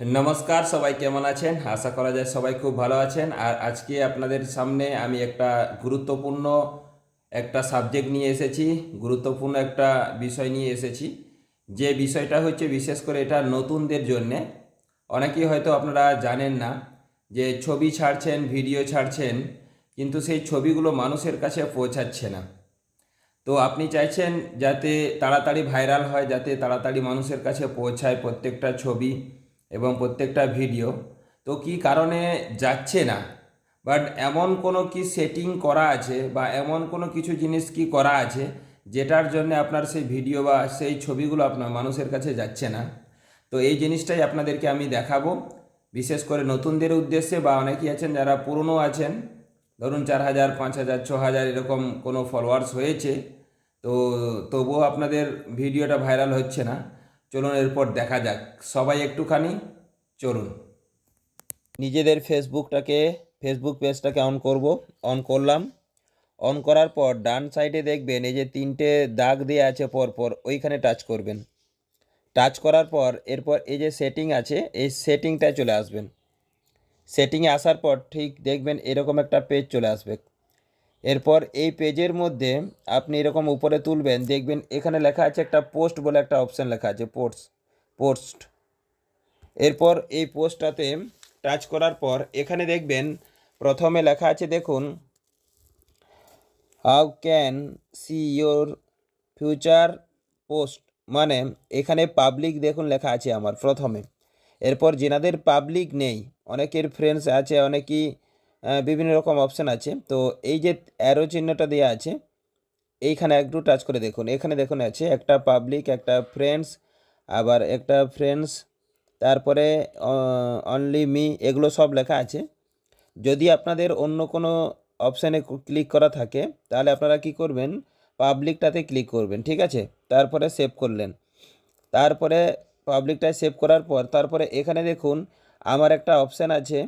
নমস্কার, সবাই কেমন আছেন? আশা করা যায় সবাই খুব ভালো আছেন। আর আজকে আপনাদের সামনে আমি একটা গুরুত্বপূর্ণ একটা সাবজেক্ট নিয়ে এসেছি, গুরুত্বপূর্ণ একটা বিষয় নিয়ে এসেছি। যে বিষয়টা হচ্ছে বিশেষ করে এটা নতুনদের জন্যে। অনেকেই হয়তো আপনারা জানেন না যে ছবি ছাড়ছেন, ভিডিও ছাড়ছেন, কিন্তু সেই ছবিগুলো মানুষের কাছে পৌঁছাচ্ছে না। তো আপনি চাইছেন যাতে তাড়াতাড়ি ভাইরাল হয়, যাতে তাড়াতাড়ি মানুষের কাছে পৌঁছায় প্রত্যেকটা ছবি। এবং প্রত্যেকটা ভিডিও। তো কি কারণে যাচ্ছে না? বাট এমন কোনো কি সেটিং করা আছে বা এমন কোনো কিছু জিনিস কি করা আছে যেটার জন্য আপনার সেই ভিডিও বা সেই ছবিগুলো আপনার মানুষের কাছে যাচ্ছে না? তো এই জিনিসটাই আপনাদেরকে আমি দেখাবো। বিশেষ করে নতুনদের উদ্দেশ্যে বা অনেকেই আছেন যারা পুরনো আছেন, ধরুন চার হাজার, পাঁচ হাজার, ছ হাজার এরকম কোনো ফলোয়ার্স হয়েছে, তো তবুও আপনাদের ভিডিওটা ভাইরাল হচ্ছে না। চলুন এরপর দেখা যাক। সবাই একটুখানি চলুন। নিজেদের ফেসবুকটাকে, ফেসবুক পেজটাকে অন করব অন করলাম। অন করার পর ডান সাইডে দেখবেন এই যে তিনটে দাগ দিয়ে আছে পরপর, ওইখানে টাচ করবেন। টাচ করার পর এরপর এই যে সেটিং আছে, এই সেটিংটায় চলে আসবেন। সেটিংয়ে আসার পর ঠিক দেখবেন এরকম একটা পেজ চলে আসবে। এরপর এই পেজের মধ্যে আপনি এরকম উপরে তুলবেন, দেখবেন এখানে লেখা আছে একটা পোস্ট বলে একটা অপশান লেখা আছে পোস্ট পোস্ট। এরপর এই পোস্টটাতে টাচ করার পর এখানে দেখবেন প্রথমে লেখা আছে, দেখুন, how can see your future post? মানে এখানে পাবলিক দেখুন লেখা আছে আমার প্রথমে। এরপর যেনাদের পাবলিক নেই, অনেকের ফ্রেন্ডস আছে, অনেকেই বিভিন্ন রকম অপশান আছে। তো এই যে অ্যারো চিহ্নটা দেওয়া আছে, এইখানে একটু টাচ করে দেখুন। এখানে দেখুন আছে একটা পাবলিক একটা ফ্রেন্ডস আবার একটা ফ্রেন্ডস তারপরে অনলি মি এগুলো সব লেখা আছে। যদি আপনাদের অন্য কোনো অপশানে ক্লিক করা থাকে, তাহলে আপনারা কি করবেন? পাবলিকটাতে ক্লিক করবেন, ঠিক আছে? তারপরে সেভ করলেন। তারপরে পাবলিকটায় সেভ করার পর, তারপরে এখানে দেখুন, আমার একটা অপশান আছে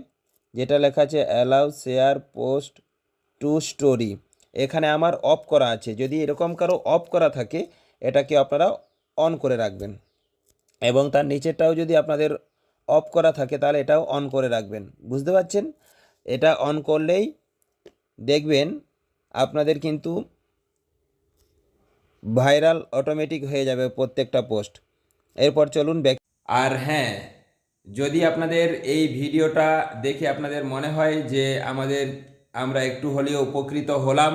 যেটা লেখা আছে allow share post to story এখানে আমার অফ করা আছে। যদি এরকম কারও অফ করা থাকে, এটাকে আপনারা অন করে রাখবেন। এবং তার নিচেরটাও যদি আপনাদের অফ করা থাকে, তাহলে এটাও অন করে রাখবেন। বুঝতে পারছেন? এটা অন করলেই দেখবেন আপনাদের কিন্তু ভাইরাল অটোমেটিক হয়ে যাবে প্রত্যেকটা পোস্ট এরপর চলুন ব্যাক আর হ্যাঁ যদি আপনাদের এই ভিডিওটা দেখে আপনাদের মনে হয় যে আমাদের, আমরা একটু হলেও উপকৃত হলাম,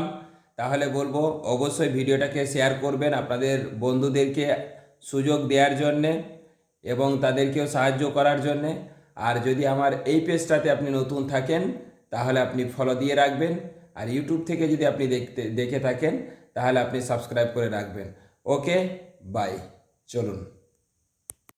তাহলে বলব অবশ্যই ভিডিওটাকে শেয়ার করবেন আপনাদের বন্ধুদেরকে সুযোগ দেওয়ার জন্যে এবং তাদেরকেও সাহায্য করার জন্যে। আর যদি আমার এই পেজটাতে আপনি নতুন থাকেন, তাহলে আপনি ফলো দিয়ে রাখবেন। আর ইউটিউব থেকে যদি আপনি দেখতে, দেখে থাকেন, তাহলে আপনি সাবস্ক্রাইব করে রাখবেন। ওকে বাই চলুন।